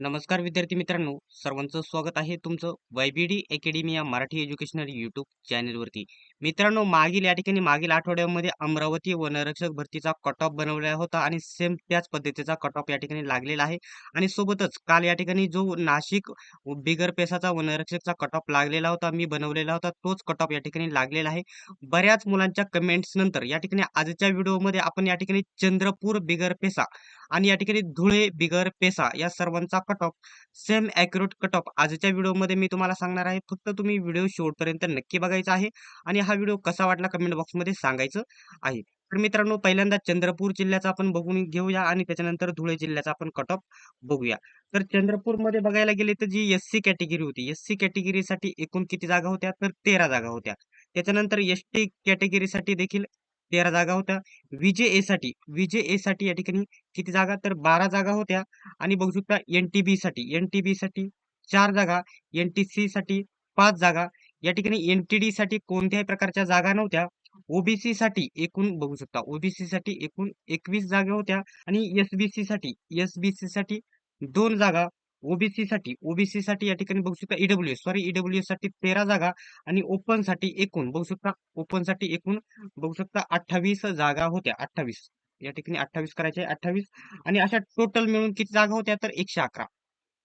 नमस्कार विद्यार्थी मित्रांनो सर्वांचं स्वागत आहे तुमचं वायबीडी अकॅडमी या मराठी एज्युकेशनल युट्यूब चॅनेलवरती मित्रांनो मागील या ठिकाणी मागील आठवड्यामध्ये अमरावती वनरक्षक भरतीचा कट ऑफ बनवलेला होता आणि सेम त्याच पद्धतीचा कट ऑफ या ठिकाणी लागलेला आहे. आणि सोबतच काल या ठिकाणी जो नाशिक बिगर पेसाचा वनरक्षकचा कट ऑफ लागलेला होता मी बनवलेला होता तोच कट ऑफ या ठिकाणी लागलेला आहे. बऱ्याच मुलांच्या कमेंट्स नंतर या ठिकाणी आजच्या व्हिडिओमध्ये आपण या ठिकाणी चंद्रपूर बिगर पेसा आणि या ठिकाणी धुळे बिगर पेसा या सर्वांचा cut off same accurate cut off आजच्या व्हिडिओमध्ये मी तुम्हाला सांगणार आहे फक्त तुम्ही व्हिडिओ शेवटपर्यंत नक्की बघायचा आहे आणि हा व्हिडिओ कसा वाटला कमेंट बॉक्समध्ये सांगायचं आहे. तर मित्रांनो पहिल्यांदा चंद्रपूर जिल्ह्याचा आपण बघून घेऊया आणि त्याच्यानंतर धुळे जिल्ह्याचा आपण कट ऑफ बघूया. तर चंद्रपूरमध्ये बघायला गेले तर जी एस सी कॅटेगरी होती एस सी कॅटेगरीसाठी एकूण किती जागा होत्या? तर तेरा जागा होत्या. त्याच्यानंतर एस टी कॅटेगरीसाठी देखील तेरा जागा होत्या. विजे साठी विजे साठी या ठिकाणी किती जागा? तर बारा जागा होत्या. आणि बघू शकता एन टी बी साठी एन टी बी साठी चार जागा एन टी सी साठी पाच जागा. या ठिकाणी एन टी डी साठी कोणत्याही प्रकारच्या जागा नव्हत्या. ओबीसी साठी एकूण बघू शकता ओबीसी साठी एकूण एकवीस जागा होत्या. आणि एसबीसी साठी एसबीसी साठी दोन जागा. ओबीसी साठी ओबीसी साठी या ठिकाणी बघू शकता ईडब्ल्यू सॉरी ईडब्ल्यू साठी तेरा जागा आणि ओपनसाठी एकूण बघू शकता ओपनसाठी एकूण बघू शकता अठ्ठावीस जागा होत्या अठ्ठावीस. या ठिकाणी अठ्ठावीस करायचे अठ्ठावीस. आणि अशा टोटल मिळून किती जागा होत्या? तर एकशे अकरा.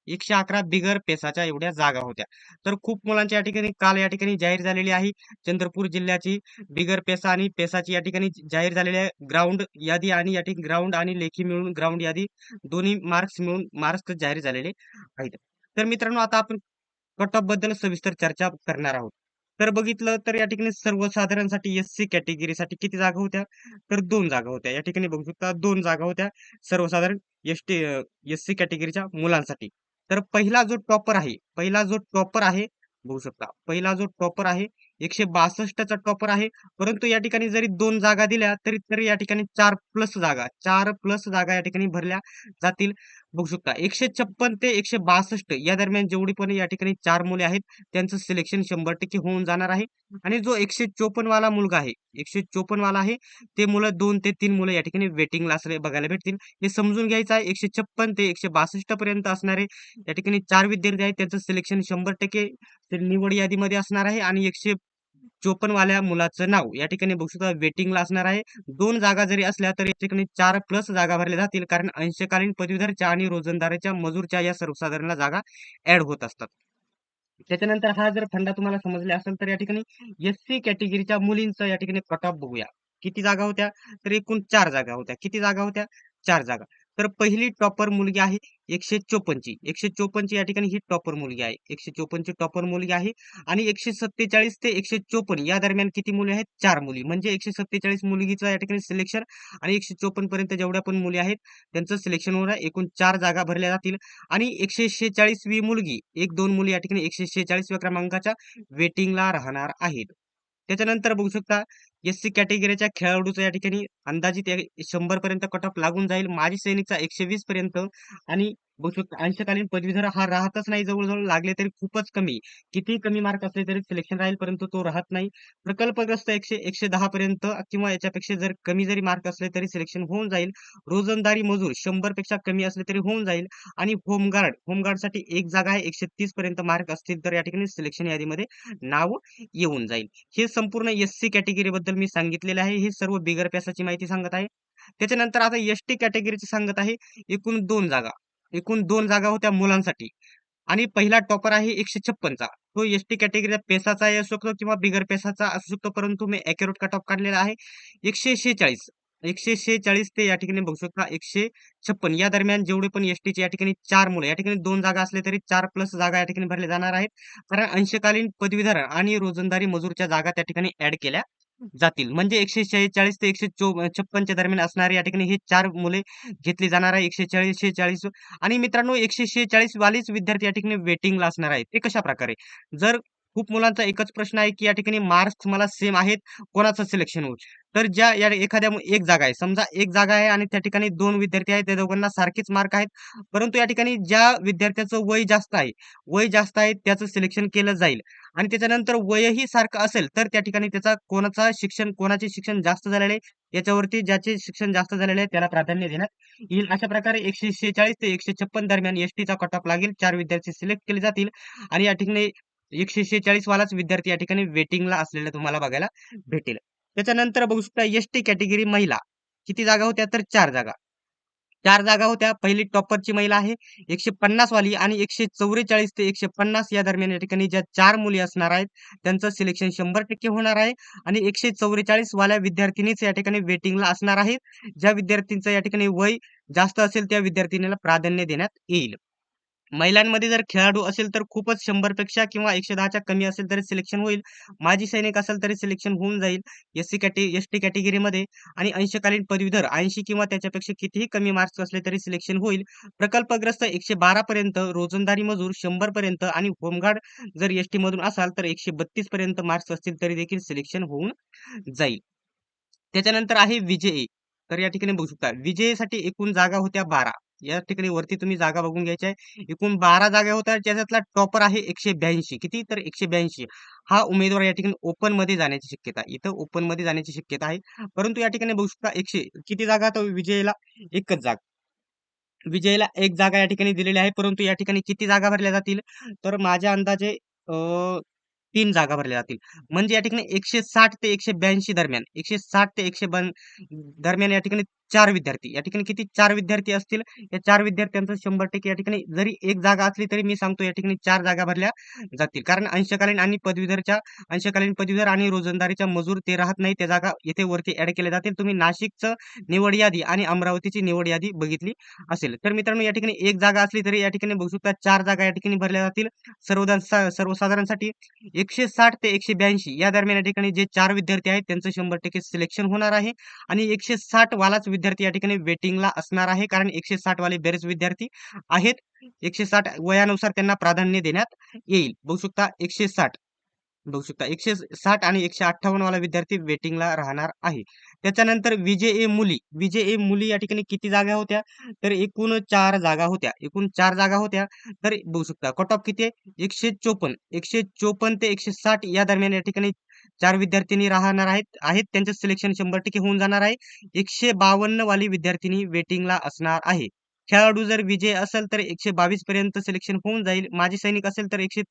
एकशे अकरा बिगर पेसाच्या एवढ्या जागा होत्या. तर खूप मुलांच्या या ठिकाणी काल या ठिकाणी जाहीर झालेली आहे. चंद्रपूर जिल्ह्याची बिगर पेसा आणि पेसाची या ठिकाणी जाहीर झालेली आहे. ग्राउंड यादी आणि या ठिकाणी ग्राउंड आणि लेखी मिळून ग्राउंड यादी दोन्ही मार्क्स मिळून मार्क्स जाहीर झालेले आहेत. तर मित्रांनो आता आपण कट ऑफबद्दल सविस्तर चर्चा करणार आहोत. तर बघितलं तर या ठिकाणी सर्वसाधारणसाठी एस सी कॅटेगरीसाठी किती जागा होत्या? तर दोन जागा होत्या. या ठिकाणी बघू शकता दोन जागा होत्या सर्वसाधारण एस टी एस सी कॅटेगरीच्या मुलांसाठी. तर पहिला जो टॉपर आहे पहिला जो टॉपर आहे बघू शकता पहिला जो टॉपर आहे एकशे बासष्टचा टॉपर आहे परंतु या ठिकाणी जरी दोन जागा दिल्या तरी तरी या ठिकाणी चार प्लस जागा चार प्लस जागा या ठिकाणी भरल्या जातील. बघू शकता. एकशे छप्पन ते एकशे बासष्ट या दरम्यान जेवढी पण या ठिकाणी चार मुले आहेत त्यांचं सिलेक्शन शंभर टक्के होऊन जाणार आहे. आणि जो एकशे चोपन्न वाला मुलगा आहे एकशे चोपन्न वाला आहे ते मुलं दोन ते तीन मुलं या ठिकाणी वेटिंगला असले बघायला भेटतील. हे समजून घ्यायचं आहे एकशे छप्पन ते एकशे बासष्ट पर्यंत असणारे या ठिकाणी चार विद्यार्थी आहेत त्यांचं सिलेक्शन शंभर टक्के निवड यादीमध्ये असणार आहे. आणि एकशे चोपनवाल्या मुलाचं नाव. या ठिकाणी बघू शकता वेटिंगला असणार आहे. दोन जागा जरी असल्या तरी या ठिकाणी चार प्लस जागा भरल्या जातील. कारण अंशकालीन पदवीधरच्या आणि रोजंदाराच्या मजूरच्या या सर्वसाधारण जागा ऍड होत असतात. त्याच्यानंतर हा जर फंडा तुम्हाला समजला असेल तर या ठिकाणी एस सी कॅटेगरीच्या मुलींचं या ठिकाणी कट ऑफ बघूया. किती जागा होत्या? तर एकूण चार जागा होत्या. किती जागा होत्या? चार जागा. तर पहिली टॉपर मुलगी आहे एकशे चोपन्नची एकशे चोपन्नची या ठिकाणी ही टॉपर मुलगी आहे. एकशे चोपन्नची टॉपर मुलगी आहे आणि एकशे सत्तेचाळीस ते एकशे चोपन्न या दरम्यान किती मुली आहेत? चार मुली. म्हणजे एकशे सत्तेचाळीस मुलगीचं या ठिकाणी सिलेक्शन आणि एकशे चोपन्न पर्यंत जेवढ्या पण मुली आहेत त्यांचं सिलेक्शन होणार एकूण चार जागा भरल्या जातील आणि एकशे शेहेचाळीसवी मुलगी एक दोन मुली या ठिकाणी एकशे शेहेचाळीसव्या क्रमांकाच्या वेटिंगला राहणार आहेत. त्याच्यानंतर बघू शकता एस सी कॅटेगरीच्या खेळाडूचा या ठिकाणी अंदाजित शंभर पर्यंत कट ऑफ लागून जाईल. माजी सैनिकचा एकशे वीस पर्यंत आणि बहुतेक अंशकालीन पदवीधर हा राहतच नाही जवळजवळ लागले तरी खूपच कमी. किती कमी मार्क असले तरी सिलेक्शन राहील परंतु तो राहत नाही. प्रकल्पग्रस्त एकशे एकशे दहा पर्यंत किंवा याच्यापेक्षा जर कमी जरी मार्क असले तरी सिलेक्शन होऊन जाईल. रोजंदारी मजूर शंभरपेक्षा कमी असले तरी होऊन जाईल. आणि होमगार्ड होमगार्डसाठी एक जागा आहे एकशे तीस पर्यंत मार्क असतील तर या ठिकाणी सिलेक्शन यादीमध्ये नाव येऊन जाईल. हे संपूर्ण एस सी कॅटेगरी बद्दल मी सांगितलेले आहे. हे सर्व बिगर प्यासाची माहिती सांगत आहे. त्याच्यानंतर आता एस टी कॅटेगरीची सांगत आहे. एकूण दोन जागा. एकूण दोन जागा होत्या मुलांसाठी. आणि पहिला टॉपर आहे एकशे छप्पनचा. तो एस टी कॅटेगरीचा पेसाचा असू शकतो किंवा बिगर पेसाचा असू शकतो परंतु मी अॅक्युरेट कट ऑफ काढलेला आहे. एकशे शेहेचाळीस. एकशे शेहेचाळीस ते या ठिकाणी बघू शकता एकशे छप्पन. या दरम्यान जेवढे पण एस टीचे या ठिकाणी चार मुलं या ठिकाणी दोन जागा असले तरी चार प्लस जागा या ठिकाणी भरल्या जाणार आहेत. कारण अंशकालीन पदवीधर आणि रोजंदारी मजूरच्या जागा त्या ठिकाणी ऍड केल्या. जातील. म्हणजे एकशे शेहेचाळीस ते एकशे चो छप्पनच्या दरम्यान असणारे या ठिकाणी हे चार मुले घेतली जाणार आहे. एकशे चाळीस शेहेचाळीस आणि मित्रांनो एकशे शेहेचाळीस वालीच विद्यार्थी या ठिकाणी वेटिंगला असणार आहेत. ते कशा प्रकारे? जर खूप मुलांचा एकच प्रश्न आहे की या ठिकाणी मार्क्स मला सेम आहेत कोणाचं सिलेक्शन होईल? तर ज्या या एखाद्या एक जागा आहे. समजा एक जागा आहे आणि त्या ठिकाणी दोन विद्यार्थी आहेत त्या दोघांना सारखेच मार्क आहेत. परंतु या ठिकाणी ज्या विद्यार्थ्याचं वय जास्त आहे वय जास्त आहे त्याचं सिलेक्शन केलं जाईल. आणि त्याच्यानंतर वयही सारखं असेल तर त्या ठिकाणी त्याचा कोणाचा शिक्षण कोणाचे शिक्षण जास्त झालेले याच्यावरती ज्याचे शिक्षण जास्त झालेले आहे त्याला प्राधान्य देण्यात येईल. अशा प्रकारे एकशे शेचाळीस ते एकशे छप्पन दरम्यान एसटीचा कट ऑफ लागेल. चार विद्यार्थी सिलेक्ट केले जातील. आणि या ठिकाणी एकशे शेचाळीस वालाच विद्यार्थी या ठिकाणी वेटिंगला असलेले तुम्हाला बघायला भेटेल. त्याच्यानंतर बघू शकता एस टी कॅटेगरी महिला. किती जागा होत्या? तर चार जागा. चार जागा होत्या. पहिली टॉपरची महिला आहे एकशे पन्नास वाली आणि एकशे चौवेचाळीस ते एकशे पन्नास या दरम्यान या ठिकाणी ज्या चार मुली असणार आहेत त्यांचं सिलेक्शन शंभर टक्के होणार आहे आणि एकशे चौवेचाळीस वाल्या विद्यार्थिनीच या ठिकाणी वेटिंगला असणार आहेत ज्या विद्यार्थ्यांचं या ठिकाणी वय जास्त असेल त्या विद्यार्थिनीला प्राधान्य देण्यात येईल. महिलांमध्ये जर खेळाडू असेल तर खूपच शंभरपेक्षा किंवा एकशे दहाच्या कमी असेल तरी सिलेक्शन होईल. माजी सैनिक असेल तरी सिलेक्शन होऊन जाईल. एस सी कॅटे एस टी कॅटेगरीमध्ये. आणि अंशकालीन पदवीधर ऐंशी किंवा त्याच्यापेक्षा कितीही कमी मार्क्स असले तरी सिलेक्शन होईल. प्रकल्पग्रस्त एकशे बारा पर्यंत रोजंदारी मजूर शंभर पर्यंत आणि होमगार्ड जर एस टी मधून असाल तर एकशे बत्तीस पर्यंत मार्क्स असतील तरी देखील सिलेक्शन होऊन जाईल. त्याच्यानंतर आहे विजयी तर या ठिकाणी बघू शकता. विजयसाठी एकूण जागा होत्या बारा. या ठिकाणी वरती तुम्ही जागा बघून घ्यायच्या आहे. एकूण बारा जागा होत्या त्याच्यातला टॉपर आहे एकशे ब्याऐंशी. किती? तर एकशे ब्याऐंशी. हा उमेदवार या ठिकाणी ओपनमध्ये जाण्याची शक्यता इथं ओपनमध्ये जाण्याची शक्यता आहे. परंतु या ठिकाणी बघू शकता एकशे किती जागा तर विजयला एकच जागा. विजयला एक जागा या ठिकाणी दिलेली आहे. परंतु या ठिकाणी किती जागा भरल्या जातील? तर माझ्या अंदाजे तीन जागा भरल्या जातील. म्हणजे या ठिकाणी एकशे साठ ते एकशे ब्याऐंशी दरम्यान. एकशे साठ ते एकशे दरम्यान या ठिकाणी चार विद्यार्थी. या ठिकाणी किती? चार विद्यार्थी असतील. या चार विद्यार्थ्यांचं शंभर टक्के या ठिकाणी जरी एक जागा असली तरी मी सांगतो या ठिकाणी चार जागा भरल्या जातील. कारण अंशकालीन आणि पदवीधरच्या अंशकालीन पदवीधर आणि रोजंदारीच्या मजूर ते राहत नाही. त्या जागा येथे वरती ऍड केल्या जातील. तुम्ही नाशिकचं निवड यादी आणि अमरावतीची निवड यादी बघितली असेल. तर मित्रांनो या ठिकाणी एक जागा असली तरी या ठिकाणी बघू शकता चार जागा या ठिकाणी भरल्या जातील. सर्वदा सर्वसाधारणसाठी एकशे साठ ते एकशे ब्याऐंशी या दरम्यान या ठिकाणी जे चार विद्यार्थी आहेत त्यांचं शंभर टक्के सिलेक्शन होणार आहे. आणि एकशे साठ वालाच विद्यार्थी या ठिकाणी वेटिंगला असणार आहे. कारण एकशे साठ वाले बरेच विद्यार्थी आहेत. एकशे साठ वयानुसार त्यांना प्राधान्य देण्यात येईल. बघू शकता एकशे साठ. बघू शकता एकशे साठ आणि एकशे अठ्ठावन्न वाला विद्यार्थी वेटिंगला राहणार आहे. त्याच्यानंतर विजे मुली. विजे मुली या ठिकाणी किती जागा होत्या? तर एकूण चार जागा होत्या. एकूण चार जागा होत्या. तर बघू शकता कट ऑफ किती आहे? एकशे चोपन्न. एकशे चोपन्न ते एकशे साठ या दरम्यान या ठिकाणी चार विद्यार्थिनी राहणार आहेत आहेत. त्यांचं सिलेक्शन शंभर टक्के होऊन जाणार आहे. एकशे बावन्न वाली विद्यार्थिनी वेटिंगला असणार आहे. खेळाडू जर विजय असेल तर एकशे बावीस पर्यंत सिलेक्शन होऊन जाईल. माजी सैनिक असेल तर एकशे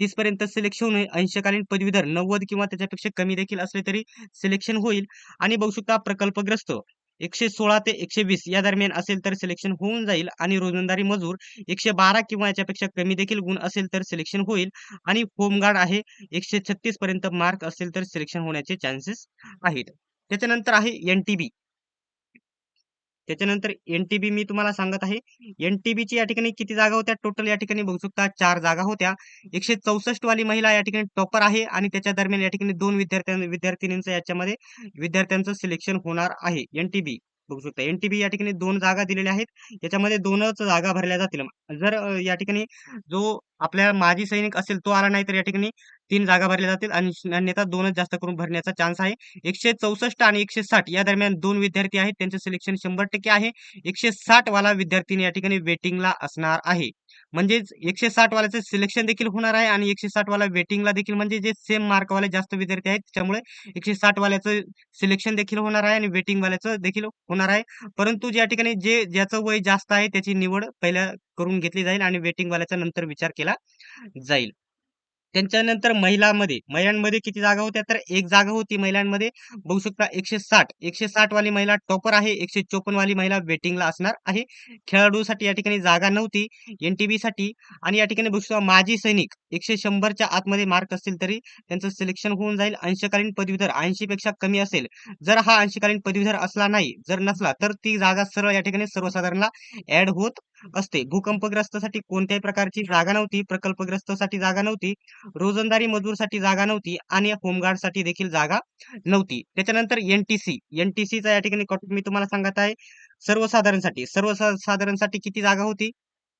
तीस पर्यंत सिलेक्शन होईल अंशकालीन पदवीधर नव्वद किंवा त्याच्यापेक्षा कमी देखील असले तरी सिलेक्शन होईल. आणि बघू शकता प्रकल्पग्रस्त एकशे सोळा ते एकशे वीस या दरम्यान असेल तर सिलेक्शन होऊन जाईल आणि रोजंदारी मजूर एकशे बारा किंवा याच्यापेक्षा कमी देखील गुण असेल तर सिलेक्शन होईल. आणि होमगार्ड आहे एकशे छत्तीस पर्यंत मार्क असेल तर सिलेक्शन होण्याचे चान्सेस आहेत. त्याच्यानंतर आहे एनटीबी त्याच्यानंतर एनटीबी मी तुम्हाला सांगत आहे. एनटीबीची या ठिकाणी किती जागा होत्या? टोटल या ठिकाणी बघू शकता चार जागा होत्या. एकशे चौसष्ट वाली महिला या ठिकाणी टॉपर आहे आणि त्याच्या दरम्यान या ठिकाणी दोन विद्यार्थ्यां विद्यार्थिनींचं याच्यामध्ये विद्यार्थ्यांचं सिलेक्शन होणार आहे. एनटीबी बघू शकता. एनटीबी या ठिकाणी दोन जागा दिलेल्या आहेत. याच्यामध्ये दोनच जागा भरल्या जातील. जर या ठिकाणी जो आपल्या माजी सैनिक असेल तो आला नाही तर या ठिकाणी तीन जागा भरल्या जातील. आणि अन्यथा दोनच जास्त करून भरण्याचा चान्स आहे. एकशे चौसष्ट आणि एकशे साठ या दरम्यान दोन विद्यार्थी आहेत. त्यांचे सिलेक्शन शंभर टक्के आहे. एकशे साठ वाला विद्यार्थी या ठिकाणी वेटिंगला असणार आहे. म्हणजेच एकशे साठ वाल्याचं सिलेक्शन देखील होणार आहे आणि एकशे साठ वाला वेटिंगला देखील म्हणजे जे सेम मार्कवाले जास्त विद्यार्थी आहेत त्यामुळे एकशे साठ वाल्याचं सिलेक्शन देखील होणार आहे आणि वेटिंग वाल्याचं देखील होणार आहे. परंतु ज्या ठिकाणी जे ज्याचं वय जास्त आहे त्याची निवड पहिल्या करून घेतली जाईल आणि वेटिंग वाल्याचा नंतर विचार केला जाईल. त्यांच्यानंतर महिलांमध्ये महिलांमध्ये किती जागा होत्या? तर एक जागा होती महिलांमध्ये. बघू शकता एकशे साठ. एकशे साठ वाली महिला टॉपर आहे. एकशे चोपन्न वाली महिला वेटिंगला असणार आहे. खेळाडूसाठी या ठिकाणी जागा नव्हती. एनटीबी साठी आणि या ठिकाणी बघू शकता माजी सैनिक एकशे शंभरच्या आतमध्ये मार्क असतील तरी त्यांचं सिलेक्शन होऊन जाईल. अंशकालीन पदवीधर ऐंशी पेक्षा कमी असेल. जर हा अंशकालीन पदवीधर असला नाही जर नसला तर ती जागा सरळ या ठिकाणी सर्वसाधारणला ऍड होत असते. भूकंपग्रस्तासाठी कोणत्याही प्रकारची जागा नव्हती. प्रकल्पग्रस्तासाठी जागा नव्हती. रोजंदारी मजूरसाठी जागा नव्हती आणि होमगार्डसाठी देखील जागा नव्हती. त्याच्यानंतर एनटीसी एनटीसीचा या ठिकाणी मी तुम्हाला सांगत आहे. सर्वसाधारणसाठी सर्वसाधारणसाठी किती जागा होती?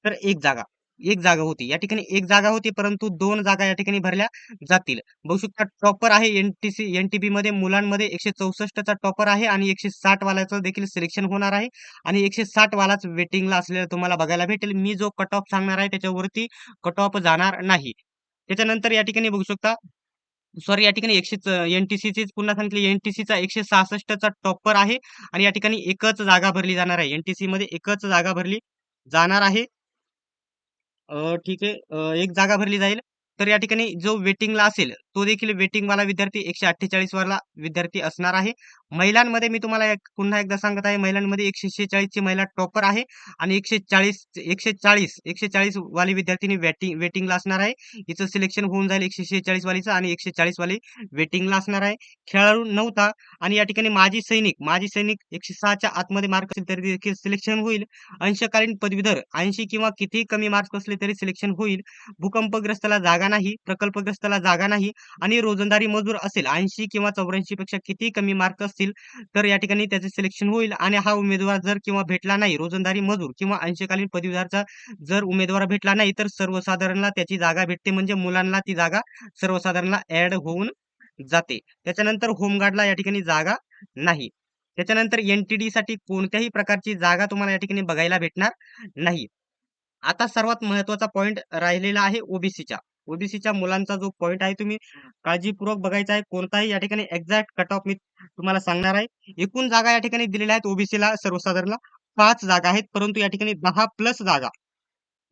तर एक जागा एक जागा होती. या ठिकाणी एक जागा होती परंतु दोन जागा या ठिकाणी भरल्या जातील. बघू शकता टॉपर आहे एनटीसी एनटीबी मध्ये मुलांमध्ये एकशे चौसष्टचा टॉपर आहे आणि एकशे साठ वाल्याचं देखील सिलेक्शन होणार आहे. आणि एकशे साठ वालाच वेटिंगला असलेला तुम्हाला बघायला भेटेल. मी जो कट ऑफ सांगणार आहे त्याच्यावरती कट ऑफ जाणार नाही. त्याच्यानंतर या ठिकाणी बघू शकता. सॉरी या ठिकाणी एकशे एनटीसीचीच पुन्हा सांगितले एनटीसीचा एकशे सहासष्टचा टॉपर आहे आणि या ठिकाणी एकच जागा भरली जाणार आहे. एनटीसी मध्ये एकच जागा भरली जाणार आहे. ठीक आहे. एक जागा भरली जाईल. तर या ठिकाणी जो वेटिंगला असेल तो देखील वेटिंगवाला विद्यार्थी एकशे अठ्ठेचाळीस वाला विद्यार्थी असणार आहे. महिलांमध्ये मी तुम्हाला एक पुन्हा एकदा सांगत आहे महिलांमध्ये एकशे ची महिला टॉपर आहे आणि एकशे चाळीस एकशे चाळीस एकशे चाळीस वाली विद्यार्थी वेटिंग वेटिंगला असणार आहे. हिचं सिलेक्शन होऊन जाईल एकशे शेहेचाळीस वालीचं आणि एकशे चाळीस वाली वेटिंगला असणार आहे. खेळाडू नव्हता आणि या ठिकाणी माजी सैनिक माजी सैनिक एकशे सहाच्या आतमध्ये मार्क असेल तरी देखील सिलेक्शन होईल. अंशकालीन पदवीधर ऐंशी किंवा किती कमी मार्क्स असले तरी सिलेक्शन होईल. भूकंपग्रस्ताला जागा नाही प्रकल्पग्रस्ताला जागा नाही. आणि रोजंदारी मजूर असेल ऐंशी किंवा चौऱ्याऐंशी पेक्षा किती कमी मार्क असतील तर या ठिकाणी त्याचे सिलेक्शन होईल. आणि हा उमेदवार जर किंवा भेटला नाही रोजंदारी मजूर किंवा ऐंशीकालीन पदवीधरचा जर उमेदवार भेटला नाही तर सर्वसाधारणला त्याची जागा भेटते. म्हणजे मुलांना ती जागा सर्वसाधारणला ऍड होऊन जाते. त्याच्यानंतर होमगार्डला या ठिकाणी जागा नाही. त्याच्यानंतर एनटीडी साठी कोणत्याही प्रकारची जागा तुम्हाला या ठिकाणी बघायला भेटणार नाही. आता सर्वात महत्त्वाचा पॉइंट राहिलेला आहे ओबीसीचा ओबीसीच्या मुलांचा जो पॉईंट आहे तुम्ही काळजीपूर्वक बघायचा आहे. कोणताही या ठिकाणी एक्झॅक्ट कट ऑफ मी तुम्हाला सांगणार आहे. एकूण जागा या ठिकाणी दिलेल्या आहेत ओबीसीला सर्वसाधारण पाच जागा आहेत. परंतु या ठिकाणी दहा प्लस जागा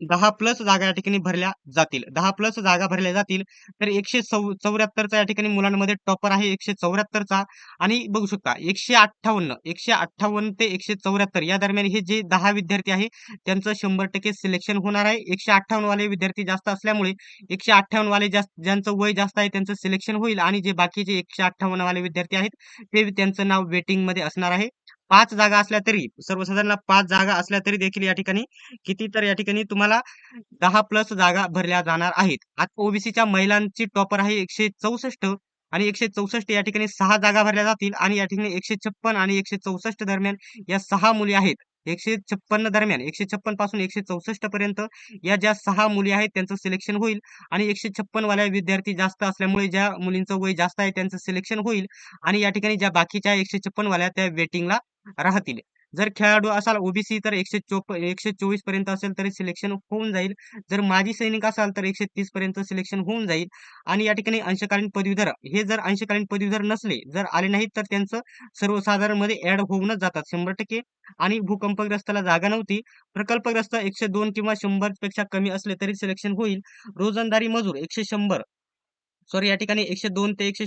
दहा प्लस जागा या ठिकाणी भरल्या जातील. दहा प्लस जागा भरल्या जातील तर एकशे चौ चौऱ्याहत्तरचा या ठिकाणी मुलांमध्ये टॉपर आहे एकशे चौऱ्याहत्तरचा. आणि बघू शकता एकशे अठ्ठावन्न एकशे अठ्ठावन्न ते एकशे चौऱ्याहत्तर या दरम्यान हे जे दहा विद्यार्थी आहे त्यांचं शंभर टक्के सिलेक्शन होणार आहे. एकशे अठ्ठावन्न वाले विद्यार्थी जास्त असल्यामुळे एकशे अठ्ठावन्न वाले जास्त ज्यांचं वय जास्त आहे त्यांचं सिलेक्शन होईल. आणि जे बाकीचे एकशे अठ्ठावन्न वाले विद्यार्थी आहेत ते त्यांचं नाव वेटिंगमध्ये असणार आहे. पाच जागा असल्या तरी सर्वसाधारण पाच जागा असल्या तरी देखील या ठिकाणी किती तर या ठिकाणी तुम्हाला दहा प्लस जागा भरल्या जाणार आहेत. आता ओबीसीच्या महिलांची टॉपर आहे एकशे चौसष्ट आणि एकशे चौसष्ट या ठिकाणी सहा जागा भरल्या जातील आणि या ठिकाणी एकशे छप्पन आणि एकशे चौसष्ट दरम्यान या सहा मुली आहेत. एकशे छप्पन्न दरम्यान एकशे छप्पनपासून एकशे चौसष्ट पर्यंत या ज्या सहा मुली आहेत त्यांचं सिलेक्शन होईल. आणि एकशे छप्पन वाल्या विद्यार्थी जास्त असल्यामुळे ज्या मुलींचं वय जास्त आहे त्यांचं सिलेक्शन होईल. आणि या ठिकाणी ज्या बाकीच्या एकशे छप्पन वाल्या त्या वेटिंगला राहतील. जर खेळाडू असाल ओबीसी तर एकशे चोप एकशे चोवीसपर्यंत असेल तरी सिलेक्शन होऊन जाईल. जर माजी सैनिक असाल तर एकशे तीस पर्यंत सिलेक्शन होऊन जाईल. आणि या ठिकाणी अंशकालीन पदवीधर हे जर अंशकालीन पदवीधर नसले जर आले नाहीत तर त्यांचं सर्वसाधारणमध्ये ऍड होऊनच जातात शंभर टक्के. आणि भूकंपग्रस्ताला जागा नव्हती. प्रकल्पग्रस्त एकशे दोन किंवा शंभरपेक्षा कमी असले तरी सिलेक्शन होईल. रोजंदारी मजूर एकशे शंभर. सॉरी या ठिकाणी एकशे दोन ते एकशे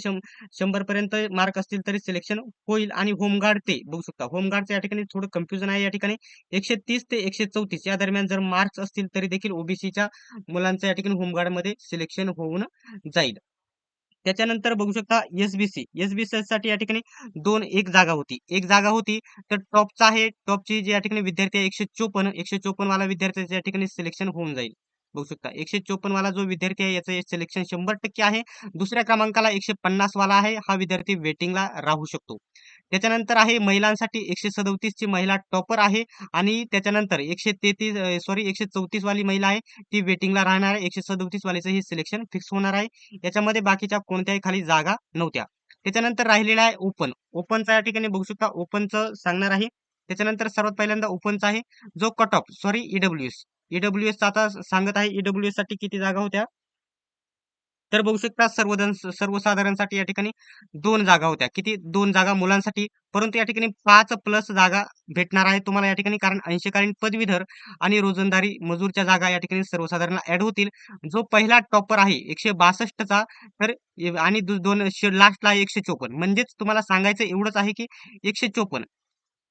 शंभर पर्यंत मार्क असतील तरी सिलेक्शन होईल आणि होमगार्ड ते बघू शकता. होमगार्डचं या ठिकाणी थोडं कन्फ्युजन आहे या ठिकाणी. एकशे तीस ते एकशे चौतीस या दरम्यान जर मार्क्स असतील तरी देखील ओबीसीच्या मुलांचं या ठिकाणी होमगार्डमध्ये सिलेक्शन होऊन जाईल. त्याच्यानंतर बघू शकता एसबीसी एसबीसी साठी या ठिकाणी दोन एक जागा होती. एक जागा होती तर टॉपचा आहे. टॉपची जे या ठिकाणी विद्यार्थी आहे एकशे चोपन्न एकशे चोपन्न वाला विद्यार्थ्याच्या या ठिकाणी सिलेक्शन होऊन जाईल. बघू शकता. एकशे चोपन्न वाला जो विद्यार्थी आहे याचं सिलेक्शन शंभर टक्के आहे. दुसऱ्या क्रमांकाला एकशे पन्नास वाला आहे. हा विद्यार्थी वेटिंगला राहू शकतो. त्याच्यानंतर आहे महिलांसाठी एकशे सदोतीस ची महिला टॉपर आहे. आणि त्याच्यानंतर एकशे तेहतीस सॉरी एकशे चौतीस वाली महिला आहे. ती वेटिंगला राहणार आहे. एकशे सदोतीस वालीचं हे सिलेक्शन फिक्स होणार आहे. याच्यामध्ये बाकीच्या कोणत्याही खाली जागा नव्हत्या. त्याच्यानंतर राहिलेला आहे ओपन ओपनचा या ठिकाणी बघू शकता. ओपनचं सांगणार आहे. त्याच्यानंतर सर्वात पहिल्यांदा ओपनचा आहे. जो cut off sorry EWS EWS आता सांगत आहे ईडब्ल्यूएससाठी किती जागा होत्या? तर बघू शकता सर्वजण सर्वसाधारणसाठी या ठिकाणी दोन जागा होत्या. किती? दोन जागा मुलांसाठी. परंतु या ठिकाणी पाच प्लस जागा भेटणार आहे तुम्हाला या ठिकाणी कारण ऐंशीकालीन पदवीधर आणि रोजंदारी मजूरच्या जागा या ठिकाणी सर्वसाधारण ऍड होतील. जो पहिला टॉपर आहे एकशे बासष्टचा तर आणि दोन लास्टला आहे एकशे चोपन्न. म्हणजेच तुम्हाला सांगायचं एवढंच आहे की एकशे चोपन्न.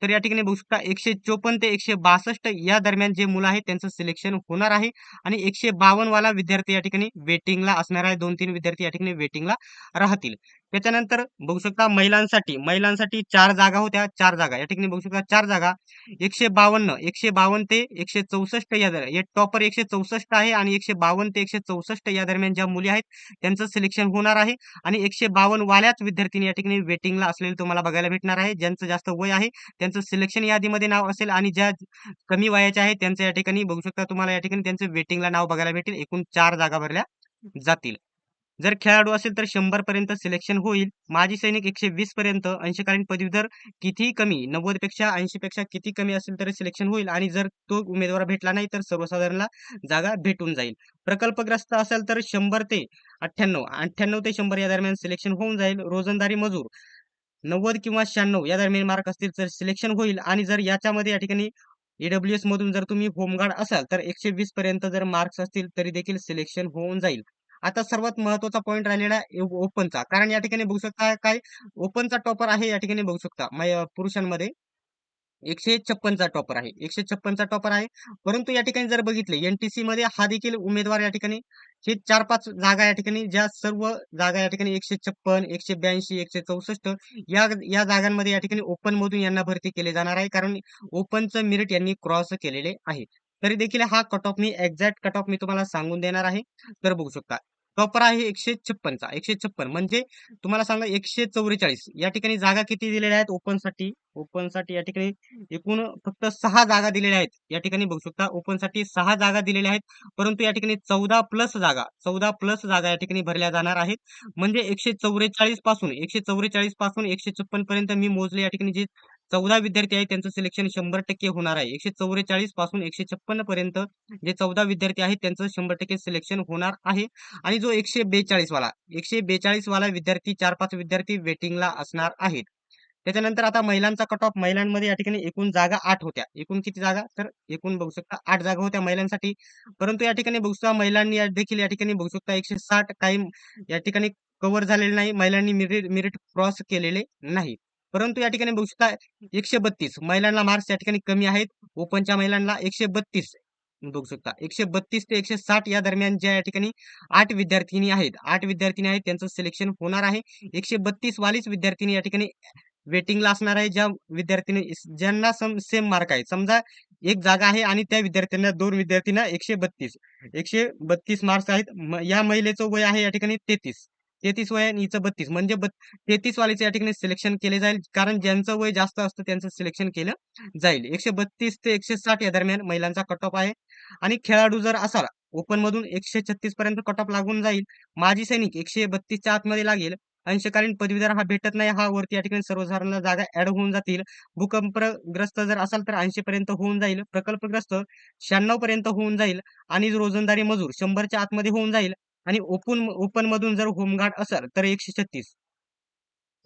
तर या ठिकाणी बघू शकता एकशे चोपन्न ते एकशे बासष्ट या दरम्यान जे मुलं आहेत त्यांचं सिलेक्शन होणार आहे. आणि एकशे बावन्न वाला विद्यार्थी या ठिकाणी वेटिंगला असणार आहे. दोन तीन विद्यार्थी या ठिकाणी वेटिंगला राहतील. त्याच्यानंतर बघू शकता महिलांसाठी महिलांसाठी चार जागा होत्या. चार जागा. या ठिकाणी बघू शकता चार जागा. एकशे बावन्न एकशे बावन्न ते एकशे चौसष्ट या दर टॉपर एकशे चौसष्ट आहे आणि एकशे बावन्न ते एकशे चौसष्ट या दरम्यान ज्या मुली आहेत त्यांचं सिलेक्शन होणार आहे. आणि एकशे बावन्न वाल्याच विद्यार्थ्यांनी या ठिकाणी वेटिंगला असलेले तुम्हाला बघायला भेटणार आहे. ज्यांचं जास्त वय आहे त्यांचं सिलेक्शन यादीमध्ये नाव असेल आणि ज्या कमी वयाच्या आहेत त्यांचं या ठिकाणी बघू शकता तुम्हाला या ठिकाणी त्यांचं वेटिंगला नाव बघायला भेटेल. एकूण चार जागा भरल्या जातील. जर खेळाडू असेल तर शंभर पर्यंत सिलेक्शन होईल. माजी सैनिक एकशे वीस पर्यंत अंशकालीन पदवीधर कितीही कमी नव्वदपेक्षा ऐंशी पेक्षा किती कमी असेल तरी सिलेक्शन होईल आणि जर तो उमेदवार भेटला नाही तर सर्वसाधारणला जागा भेटून जाईल. प्रकल्पग्रस्त असेल तर शंभर ते अठ्ठ्याण्णव अठ्ठ्याण्णव ते शंभर या दरम्यान सिलेक्शन होऊन जाईल. रोजंदारी मजूर नव्वद किंवा शहाण्णव या दरम्यान मार्क असतील तर सिलेक्शन होईल. आणि जर याच्यामध्ये या ठिकाणी ईडब्ल्यू मधून जर तुम्ही होमगार्ड असाल तर एकशे वीस पर्यंत जर मार्क्स असतील तरी देखील सिलेक्शन होऊन जाईल. आता सर्वात महत्त्वाचा पॉईंट राहिलेला ओपनचा कारण या ठिकाणी बघू शकता काय ओपनचा टॉपर आहे या ठिकाणी बघू शकता पुरुषांमध्ये. एकशे छप्पनचा टॉपर आहे. एकशे छप्पनचा टॉपर आहे. परंतु या ठिकाणी जर बघितले एनटीसी मध्ये हा देखील उमेदवार या ठिकाणी हे चार पाच जागा या ठिकाणी ज्या सर्व जागा या ठिकाणी एकशे छप्पन एकशे ब्याऐंशी एकशे चौसष्ट या या जागांमध्ये या ठिकाणी ओपन मधून यांना भरती केले जाणार आहे. कारण ओपनचं मेरिट यांनी क्रॉस केलेले आहे. तरी देखील हा कट ऑफ मी एक्झॅक्ट कट ऑफ मी तुम्हाला सांगून देणार आहे. तर बघू शकता प्रॉपर आहे एकशे छप्पनचा एकशे छप्पन. म्हणजे तुम्हाला सांगा एकशे चौवेचाळीस. या ठिकाणी जागा किती दिलेल्या आहेत? ओपनसाठी ओपनसाठी या ठिकाणी एकूण फक्त सहा जागा दिलेल्या आहेत. या ठिकाणी बघू शकता ओपनसाठी सहा जागा दिलेल्या आहेत. परंतु या ठिकाणी चौदा प्लस जागा चौदा प्लस जागा या ठिकाणी भरल्या जाणार आहेत. म्हणजे एकशे चौवेचाळीसपासून एकशे चौवेचाळीसपासून एकशे छप्पन पर्यंत मी मोजले या ठिकाणी जे चौदा विद्यार्थी आहेत त्यांचं सिलेक्शन शंभर टक्के होणार आहे. एकशे चौवेचाळीसपासून एकशे छप्पन पर्यंत जे चौदा विद्यार्थी आहेत त्यांचं शंभर टक्के सिलेक्शन होणार आहे. आणि जो एकशे बेचाळीस वाला एकशे बेचाळीस वाला विद्यार्थी चार पाच विद्यार्थी वेटिंगला असणार आहेत. त्याच्यानंतर आता महिलांचा कट ऑफ महिलांमध्ये या ठिकाणी एकूण जागा आठ होत्या. एकूण किती जागा? तर एकूण बघू शकता आठ जागा होत्या महिलांसाठी. परंतु या ठिकाणी बघू शकता महिलांनी देखील या ठिकाणी बघू शकता एकशे साठ काही या ठिकाणी कव्हर झालेले नाही. महिलांनी मेरिट मेरिट क्रॉस केलेले नाही. परंतु या ठिकाणी बघू शकता एकशे बत्तीस. महिलांना मार्क्स या ठिकाणी कमी आहेत. ओपनच्या महिलांना एकशे बत्तीस बघू शकता. एकशे बत्तीस ते एकशे साठ या दरम्यान ज्या या ठिकाणी आठ विद्यार्थिनी आहेत. आठ विद्यार्थिनी आहेत त्यांचं सिलेक्शन होणार आहे. एकशे बत्तीस वालीच विद्यार्थिनी या ठिकाणी वेटिंगला असणार आहे. ज्या विद्यार्थ्यांनी ज्यांना सम सेम मार्क आहे. समजा एक जागा आहे आणि त्या विद्यार्थ्यांना दोन विद्यार्थ्यांना एकशे बत्तीस. एकशे बत्तीस मार्क्स आहेत. या महिलेचं वय आहे या ठिकाणी तेहतीस. तेहतीस वय आणि हिचं बत्तीस. म्हणजे तेहतीस वालीचं या ठिकाणी सिलेक्शन केले जाईल. कारण ज्यांचं वय जास्त असतं त्यांचं सिलेक्शन केलं जाईल. एकशे बत्तीस ते एकशे साठ या दरम्यान महिलांचा कट ऑफ आहे. आणि खेळाडू जर असाल ओपन मधून एकशे छत्तीस पर्यंत कट ऑफ लागून जाईल. माजी सैनिक एकशे बत्तीसच्या आतमध्ये लागेल. अंशकालीन पदवीधर हा भेटत नाही. हा वरती या ठिकाणी सर्वसाधारण जागा ऍड होऊन जातील. भूकंपग्रस्त जर असाल तर ऐंशी पर्यंत होऊन जाईल. प्रकल्पग्रस्त शहाण्णव पर्यंत होऊन जाईल. आणि रोजंदारी मजूर शंभरच्या आतमध्ये होऊन जाईल. आणि ओपन ओपन मधून जर होमगार्ड असेल तर एकशे छत्तीस.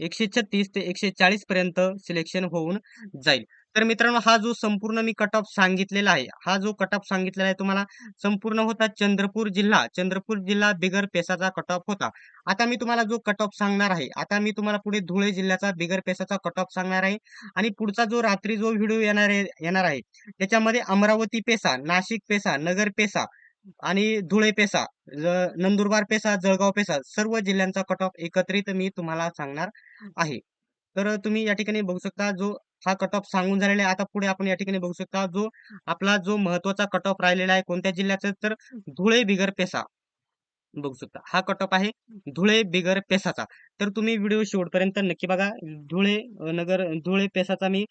एकशे छत्तीस ते एकशे चाळीस पर्यंत सिलेक्शन होऊन जाईल. तर मित्रांनो हा जो संपूर्ण मी कट ऑफ सांगितलेला आहे हा जो कट ऑफ सांगितलेला आहे तुम्हाला संपूर्ण होता चंद्रपूर जिल्हा. चंद्रपूर जिल्हा बिगर पेसाचा कट ऑफ होता. आता मी तुम्हाला जो कट ऑफ सांगणार आहे आता मी तुम्हाला पुढे धुळे जिल्ह्याचा बिगर पेसाचा कट ऑफ सांगणार आहे. आणि पुढचा जो रात्री जो व्हिडिओ येणार आहे येणार आहे त्याच्यामध्ये Amravati PESA Nashik PESA Nagar PESA आणि Dhule PESA Nandurbar PESA Jalgaon PESA सर्व जिल्ह्यांचा कट ऑफ एकत्रित मी तुम्हाला सांगणार आहे. तर तुम्ही या ठिकाणी बघू शकता जो हा कट ऑफ सांगून झालेला आहे. आता पुढे आपण या ठिकाणी बघू शकता जो आपला जो महत्त्वाचा कट ऑफ राहिलेला आहे कोणत्या जिल्ह्याचा तर धुळे बिगर पेसा बघू शकता. हा कट ऑफ आहे धुळे बिगर पेसाचा. तर तुम्ही व्हिडिओ शेवटपर्यंत नक्की बघा. धुळे नगर धुळे पेसाचा मी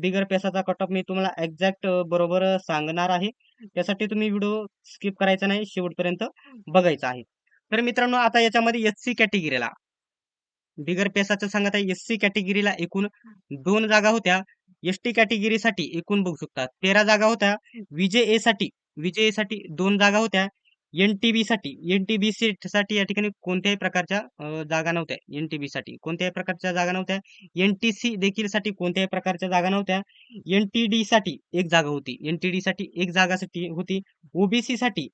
बिगर पेसाचा कट ऑफ मी तुम्हाला एक्झॅक्ट बरोबर सांगणार आहे. त्यासाठी तुम्ही व्हिडिओ स्किप करायचा नाही शेवटपर्यंत बघायचा आहे. तर मित्रांनो आता याच्यामध्ये एस सी कॅटेगरीला बिगर पेसाचं सांगत आहे एस सी कॅटेगरीला एकूण दोन जागा होत्या. एस टी कॅटेगरीसाठी एकूण बघू शकता. तेरा जागा होत्या. विजय ए साठी विजयसाठी दोन जागा होत्या. एनटीबी साठी एनटीबी सीटसाठी या ठिकाणी कोणत्याही प्रकारच्या जागा नव्हत्या एनटीबी साठी. कोणत्याही प्रकारच्या जागा नव्हत्या. एनटीसी देखील साठी कोणत्याही प्रकारच्या जागा नव्हत्या. एनटीडी साठी एक जागा होती. एनटीडी साठी एक जागा साठी होती. ओबीसी साठी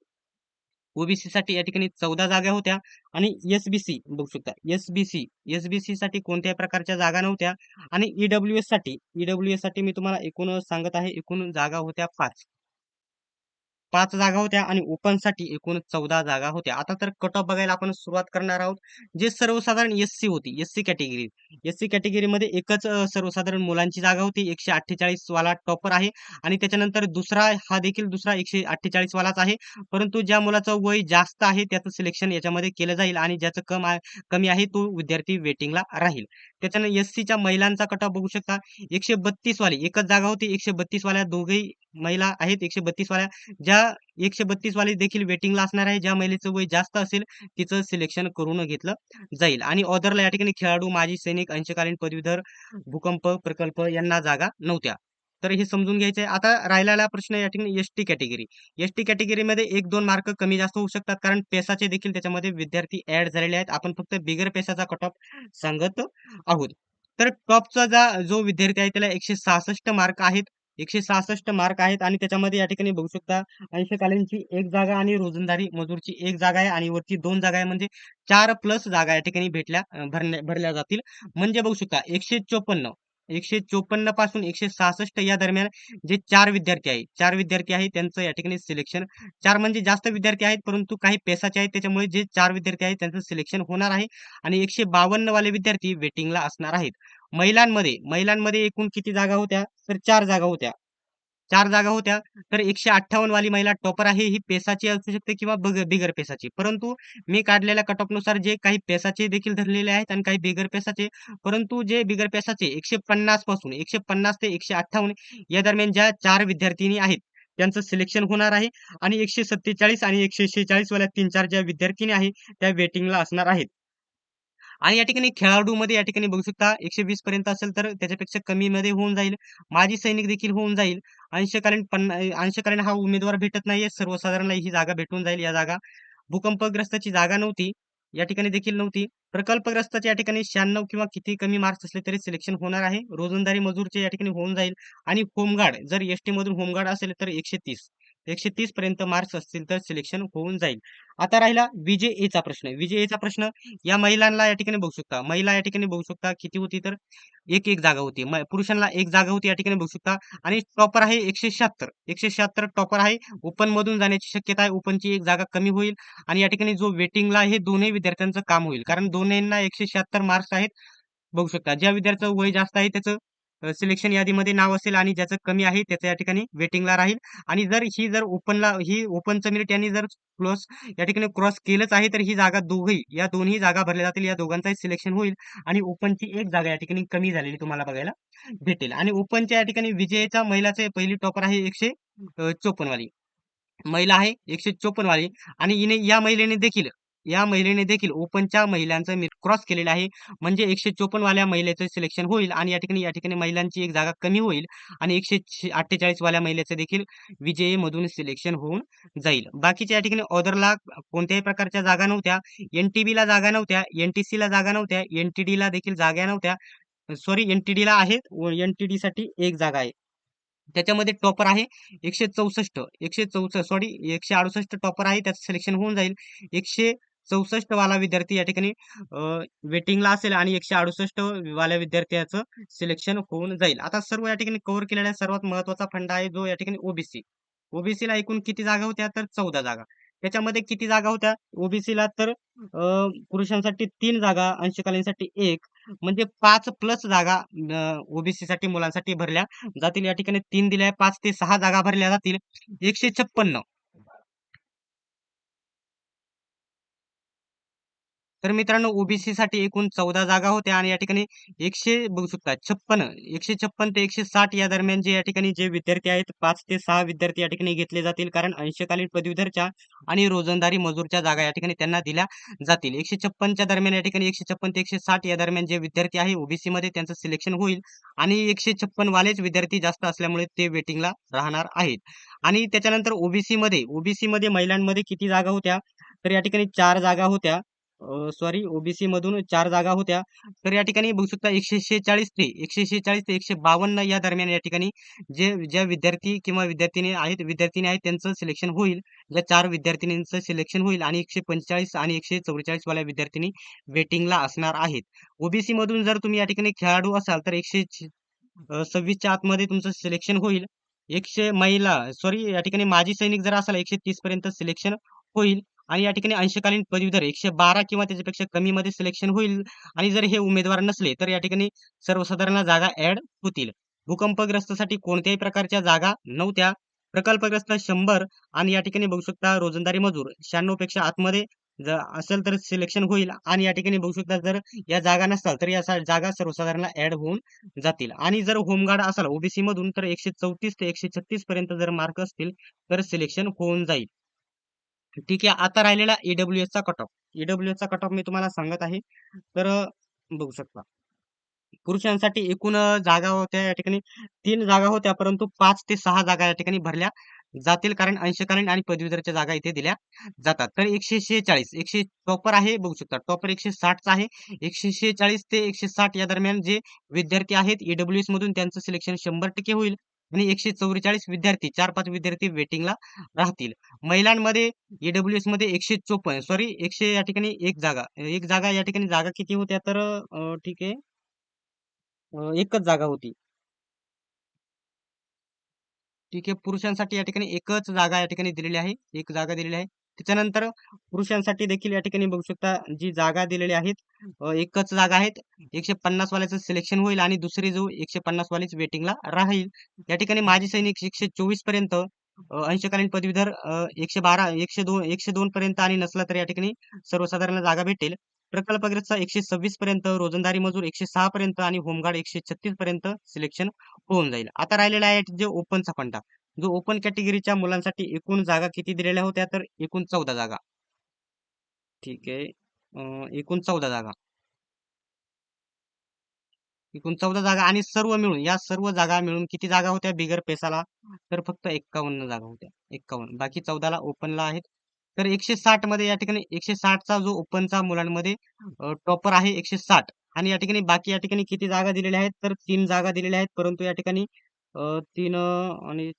ओबीसी साठी या ठिकाणी चौदा जागा होत्या. आणि एसबीसी बघू शकता. एसबीसी एसबीसी साठी कोणत्याही प्रकारच्या जागा नव्हत्या. आणि ईडब्ल्यू एससाठी ईडब्ल्यू एससाठी मी तुम्हाला एकूण सांगत आहे एकूण जागा होत्या पाच. पाच जागा होत्या आणि ओपनसाठी एकूण चौदा जागा होत्या. आता तर कट ऑफ बघायला आपण सुरुवात करणार आहोत जे सर्वसाधारण एस सी होती S C category S C कॅटेगरीमध्ये एकच सर्वसाधारण मुलांची जागा होती एकशे अठ्ठेचाळीस वाला टॉपर आहे आणि त्याच्यानंतर दुसरा हा देखील दुसरा एकशे अठ्ठेचाळीस वालाच आहे. परंतु ज्या मुलाचं वय जास्त आहे त्याचं सिलेक्शन याच्यामध्ये केलं जाईल आणि ज्याचं कम कमी आहे तो विद्यार्थी वेटिंगला राहील. त्याच्यानं एस सीच्या महिलांचा कट ऑफ बघू शकता. एकशे बत्तीस वाली एकच जागा होती. एकशे बत्तीस वाल्या दोघही महिला आहेत. एकशे बत्तीस वाल्या ज्या एकशे बत्तीस वाली देखील वेटिंगला असणार आहे. ज्या महिलेचं वय जास्त असेल तिचं सिलेक्शन करून घेतलं जाईल. आणि ऑदरला या ठिकाणी खेळाडू माजी सैनिक अंशकालीन पदवीधर भूकंप प्रकल्प यांना जागा नव्हत्या. तर हे समजून घ्यायचे आता राहिलेला प्रश्न या ठिकाणी S T category S T कॅटेगरीमध्ये एक दोन मार्क कमी जास्त होऊ शकतात कारण पेसाचे देखील त्याच्यामध्ये विद्यार्थी ऍड झालेले आहेत. आपण फक्त बिगर पेसाचा कट ऑफ सांगत आहोत. तर टॉपचा जा जो विद्यार्थी आहे त्याला एकशे सहासष्ट मार्क आहेत. एकशे सहासष्ट मार्क आहेत आणि त्याच्यामध्ये या ठिकाणी बघू शकता अंशकालीनची एक जागा आणि रोजंदारी मजूरची एक जागा आहे आणि वरची दोन जागा आहे. म्हणजे चार प्लस जागा या ठिकाणी भेटल्या भरल्या भरल्या जातील. म्हणजे बघू शकता एकशे चोपन्न. एकशे चोपन्नपासून एकशे सहासष्ट या दरम्यान जे चार विद्यार्थी आहेत चार विद्यार्थी आहेत त्यांचं या ठिकाणी सिलेक्शन चार म्हणजे जास्त विद्यार्थी आहेत परंतु काही पेसाचे आहेत त्याच्यामुळे जे चार विद्यार्थी आहेत त्यांचं सिलेक्शन होणार आहे आणि एकशे बावन्न वाले विद्यार्थी वेटिंगला असणार आहेत. महिलांमध्ये महिलांमध्ये एकूण किती जागा होत्या? तर चार जागा होत्या. चार जागा होत्या. तर एकशे अठ्ठावन्न वाली महिला टॉपर आहे. ही पेसाची असू शकते किंवा बग- बिगर पेसाची. परंतु मी काढलेल्या कटनुसार जे काही पेसाचे देखील धरलेले आहेत आणि काही बिगर पेसाचे परंतु जे बिगर पेसाचे एकशे पन्नासपासून एकशे पन्नास ते एकशे अठ्ठावन्न या दरम्यान ज्या चार विद्यार्थिनी आहेत त्यांचं सिलेक्शन होणार आहे. आणि एकशे सत्तेचाळीस आणि एकशे शेहेचाळीस वाल्या तीन चार ज्या विद्यार्थिनी आहेत त्या वेटिंगला असणार आहेत. आणि या ठिकाणी खेळाडूमध्ये या ठिकाणी बघू शकता एकशे वीस पर्यंत असेल तर त्याच्यापेक्षा कमी मध्ये होऊन जाईल. माजी सैनिक देखील होऊन जाईल. अंशकालीन पन्ना अंशकालीन हा उमेदवार भेटत नाहीये. सर्वसाधारण ही जागा भेटून जाईल या जागा. भूकंपग्रस्ताची जागा नव्हती. या ठिकाणी देखील नव्हती. प्रकल्पग्रस्ताच्या या ठिकाणी शहाण्णव किंवा किती कमी मार्क्स असले तरी सिलेक्शन होणार आहे. रोजंदारी मजूरचे या ठिकाणी होऊन जाईल. आणि होमगार्ड जर एस टी मधून होमगार्ड असेल तर एकशे तीस. एकशे तीस पर्यंत मार्क्स असतील तर सिलेक्शन होऊन जाईल. आता राहिला विजेचा प्रश्न. विजेचा प्रश्न या महिलांना या ठिकाणी बघू शकता. महिला या ठिकाणी बघू शकता किती होती तर एक एक जागा होती. पुरुषांना एक जागा होती या ठिकाणी बघू शकता. आणि टॉपर आहे एकशे शहात्तर. एकशे शहात्तर टॉपर आहे. ओपन मधून जाण्याची शक्यता आहे. ओपनची एक जागा कमी होईल. आणि या ठिकाणी जो वेटिंगला आहे दोन्ही विद्यार्थ्यांचं काम होईल. कारण दोन्हींना एकशे शहात्तर मार्क्स आहेत. बघू शकता. ज्या विद्यार्थ्याचं वय जास्त आहे त्याचं सिलेक्शन यादीमध्ये नाव असेल आणि ज्याचं कमी आहे त्याचं या ठिकाणी वेटिंगला राहील. आणि जर ही जर ओपनला ही ओपनचं मिनिट यांनी जर क्लोज या ठिकाणी क्रॉस केलंच आहे तर ही जागा दोघही या दोन्ही जागा भरल्या जातील या दोघांचाही सिलेक्शन होईल. आणि ओपनची एक जागा या ठिकाणी कमी झालेली तुम्हाला बघायला भेटेल. आणि ओपनच्या या ठिकाणी विजयचा महिलाचे पहिली टॉपर आहे एकशे चोपन्न वाली. महिला आहे एकशे चोपन्न वाली. आणि हिने या महिलेने देखील या महिलेने देखील ओपनच्या महिलांचं क्रॉस केलेलं आहे. म्हणजे एकशे चोपन्न वाल्या महिलेचं सिलेक्शन होईल आणि या ठिकाणी या ठिकाणी महिलांची एक जागा कमी होईल आणि एकशे अठ्ठेचाळीस वाल्या महिलेचं देखील विजयी मधून सिलेक्शन होऊन जाईल. बाकीच्या या ठिकाणी ऑदरला कोणत्याही प्रकारच्या जागा नव्हत्या. एनटीबी ला जागा नव्हत्या एनटीसी ला जागा नव्हत्या एनटीडी ला देखील जागा नव्हत्या. सॉरी एनटीडी ला आहेत एनटीडी साठी एक जागा आहे. त्याच्यामध्ये टॉपर आहे एकशे चौसष्ट एकशे चौसष्ट सॉरी एकशे अडुसष्ट टॉपर आहे त्याचं सिलेक्शन होऊन जाईल. एकशे चौसष्ट वाला विद्यार्थी या ठिकाणी वेटिंगला असेल आणि एकशे अडुसष्ट वाल्या विद्यार्थ्याचं सिलेक्शन होऊन जाईल. आता सर्व या ठिकाणी कव्हर केलेला सर्वात महत्त्वाचा फंड आहे जो या ठिकाणी ओबीसी ओबीसीला एकूण किती जागा होत्या? तर चौदा जागा. त्याच्यामध्ये किती जागा होत्या? ओबीसीला तर पुरुषांसाठी तीन जागा अंशकालीनसाठी एक. म्हणजे पाच प्लस जागा ओबीसी साठी मुलांसाठी भरल्या जातील. या ठिकाणी तीन दिल्या पाच ते सहा जागा भरल्या जातील. एकशे छप्पन्न. तर मित्रांनो ओबीसी साठी एकूण चौदा जागा होत्या आणि या ठिकाणी एकशे बघू शकता छप्पन एकशे छप्पन ते एकशे साठ या दरम्यान जे या ठिकाणी जे विद्यार्थी आहेत पाच ते सहा विद्यार्थी या ठिकाणी घेतले जातील. कारण अंशकालीन पदवीधरच्या आणि रोजंदारी मजूरच्या जागा या ठिकाणी त्यांना दिल्या जातील. एकशे छप्पनच्या दरम्यान या ठिकाणी एकशे छप्पन ते एकशे साठ या दरम्यान जे विद्यार्थी आहे ओबीसी मध्ये त्यांचं सिलेक्शन होईल आणि एकशे छप्पन वालेच विद्यार्थी जास्त असल्यामुळे ते वेटिंगला राहणार आहेत. आणि त्याच्यानंतर ओबीसी मध्ये ओबीसी मध्ये महिलांमध्ये किती जागा होत्या? तर या ठिकाणी चार जागा होत्या. सॉरी ओबीसी मधून चार जागा होत्या. तर या ठिकाणी बघू शकता एकशे शेहेचाळीस ते एकशे शेहेचाळीस ते एकशे बावन्न या दरम्यान या ठिकाणी जे ज्या विद्यार्थी किंवा विद्यार्थिनी आहेत विद्यार्थिनी आहेत त्यांचं सिलेक्शन होईल. ज्या चार विद्यार्थिनींचं सिलेक्शन होईल आणि एकशे पंचेचाळीस आणि एकशे चौवेचाळीस वाल्या विद्यार्थिनी वेटिंगला असणार आहेत. ओबीसी मधून जर तुम्ही या ठिकाणी खेळाडू असाल तर एकशे सव्वीसच्या आतमध्ये तुमचं सिलेक्शन होईल. एकशे महिला सॉरी या ठिकाणी माजी सैनिक जर असाल एकशे तीस पर्यंत सिलेक्शन होईल. आणि या ठिकाणी अंशकालीन पदवीधर एकशे बारा किंवा त्याच्यापेक्षा कमी मध्ये सिलेक्शन होईल आणि जर हे उमेदवार नसले तर या ठिकाणी सर्वसाधारण जागा ऍड होतील. भूकंपग्रस्तासाठी कोणत्याही प्रकारच्या जागा नव्हत्या. प्रकल्पग्रस्त शंभर आणि या ठिकाणी बघू शकता रोजंदारी मजूर शहाण्णवपेक्षा आतमध्ये जर असेल तर सिलेक्शन होईल आणि या ठिकाणी बघू शकता जर या जागा नसतात तर या सा- जागा सर्वसाधारण ऍड होऊन जातील. आणि जर होमगार्ड असाल ओबीसी मधून तर एकशे चौतीस ते एकशे छत्तीस पर्यंत जर मार्क असतील तर सिलेक्शन होऊन जाईल. ठीक आहे. आता राहिलेला ईडब्ल्यू चा कट ऑफ ईडब्ल्यू चा कट ऑफ मी तुम्हाला सांगत आहे. तर बघू शकता. पुरुषांसाठी एकूण जागा होत्या या ठिकाणी तीन जागा होत्या परंतु पाच ते सहा जागा या ठिकाणी भरल्या जातील कारण अंशकालीन आणि पदवीधरच्या जागा इथे दिल्या जातात. तर एकशे शेहेचाळीस एकशे टॉपर आहे बघू शकता. टॉपर एकशे साठचा आहे. एकशे शेहेचाळीस ते एकशे साठ या दरम्यान जे विद्यार्थी आहेत ईडब्ल्यूएस मधून त्यांचं सिलेक्शन शंभर टक्के होईल. आणि एकशे चौवेचाळीस विद्यार्थी चार पाच विद्यार्थी वेटिंगला राहतील. महिलांमध्ये ईडब्ल्यू एसमध्ये एकशे चोपन्न सॉरी एकशे या ठिकाणी एक जागा. एक जागा या ठिकाणी जागा किती होत्या तर ठीक आहे. एकच जागा होती. ठीक आहे पुरुषांसाठी या ठिकाणी एकच जागा या ठिकाणी दिलेली आहे. एक जागा दिलेली आहे. त्याच्यानंतर पुरुषांसाठी देखील या ठिकाणी बघू शकता जी जागा दिलेली आहेत एकच जागा आहेत. एकशे पन्नास वाल्याचं सिलेक्शन होईल आणि दुसरी जो एकशे पन्नास वालीच वेटिंगला राहील. या ठिकाणी माजी सैनिक एकशे चोवीसपर्यंत अंशकालीन पदवीधर एकशे बारा एकशे दोन एकशे दोन पर्यंत आणि नसला तर या ठिकाणी सर्वसाधारण जागा भेटेल. प्रकल्पग्रस्त एकशे सव्वीस पर्यंत रोजंदारी मजूर एकशे सहा पर्यंत आणि होमगार्ड एकशे छत्तीस पर्यंत सिलेक्शन होऊन जाईल. आता राहिलेला आहे जे ओपनचा फंडा. जो ओपन कॅटेगरीच्या मुलांसाठी एकूण जागा किती दिलेल्या होत्या तर एकूण चौदा जागा. ठीक आहे. एकूण चौदा जागा. एकूण चौदा जागा आणि सर्व मिळून या सर्व जागा मिळून किती जागा होत्या बिगर पेसाला? तर फक्त एक्कावन्न जागा होत्या. एक्कावन्न. बाकी चौदाला ओपनला आहेत. तर एकशे साठमध्ये या ठिकाणी एकशे साठचा जो ओपनचा मुलांमध्ये टॉपर आहे एकशे साठ. आणि या ठिकाणी बाकी या ठिकाणी किती जागा दिलेल्या आहेत? तर तीन जागा दिलेल्या आहेत. परंतु या ठिकाणी तीन आणि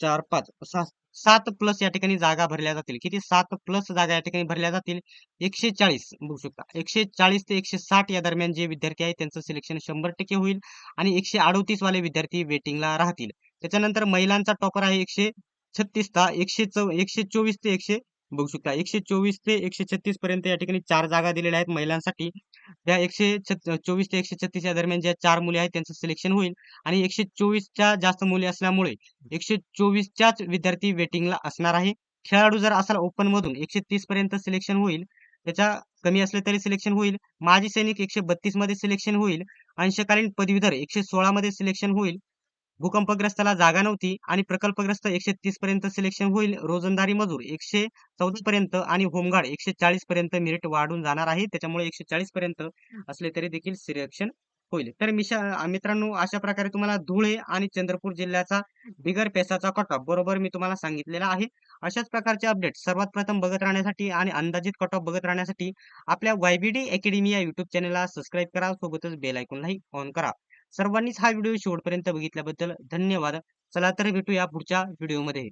चार पाच सहा सात प्लस या ठिकाणी जागा भरल्या जातील. किती? सात प्लस जागा या ठिकाणी भरल्या जातील. एकशे चाळीस बघू शकता. एकशे चाळीस ते एकशे साठ या दरम्यान जे विद्यार्थी आहेत त्यांचं सिलेक्शन शंभर टक्के होईल आणि एकशे अडोतीस वाले विद्यार्थी वेटिंगला राहतील. त्याच्यानंतर महिलांचा टॉपर आहे एकशे छत्तीस ता एकशे चौ एकशे चोवीस ते एकशे बघू शकता. एकशे चोवीस ते एकशे छत्तीस पर्यंत या ठिकाणी चार जागा दिलेल्या आहेत महिलांसाठी. त्या एकशे चोवीस ते एकशे छत्तीस या दरम्यान ज्या चार मुली आहेत त्यांचं सिलेक्शन होईल. आणि एकशे चोवीसच्या जास्त मुली असल्यामुळे एकशे चोवीसच्याच विद्यार्थी वेटिंगला असणार आहे. खेळाडू जर असाल ओपन मधून एकशे तीस पर्यंत सिलेक्शन होईल. त्याच्या कमी असले तरी सिलेक्शन होईल. माजी सैनिक एकशे बत्तीसमध्ये सिलेक्शन होईल. अंशकालीन पदवीधर एकशे सोळा मध्ये सिलेक्शन होईल. भूकंपग्रस्ताला जागा नव्हती आणि प्रकल्पग्रस्त एकशे तीस पर्यंत सिलेक्शन होईल. रोजंदारी मजूर एकशे चौदा पर्यंत आणि होमगार्ड एकशे चाळीस पर्यंत मेरिट वाढून जाणार आहे. त्याच्यामुळे एकशे चाळीस पर्यंत असले तरी देखील सिलेक्शन होईल. तर मिशा मित्रांनो अशा प्रकारे तुम्हाला धुळे आणि चंद्रपूर जिल्ह्याचा बिगर पेसाचा कट ऑफ बरोबर मी तुम्हाला सांगितलेला आहे. अशाच प्रकारचे अपडेट सर्वात प्रथम बघत राहण्यासाठी आणि अंदाजित कट ऑफ बघत राहण्यासाठी आपल्या वायबीडी अकॅडमी या युट्यूब चॅनलला सबस्क्राईब करा. सोबतच बेल आयकॉनलाही ऑन करा. सर्वांनीच हा व्हिडिओ शेवटपर्यंत बघितल्याबद्दल धन्यवाद. चला तर भेटूया पुढच्या व्हिडिओमध्ये.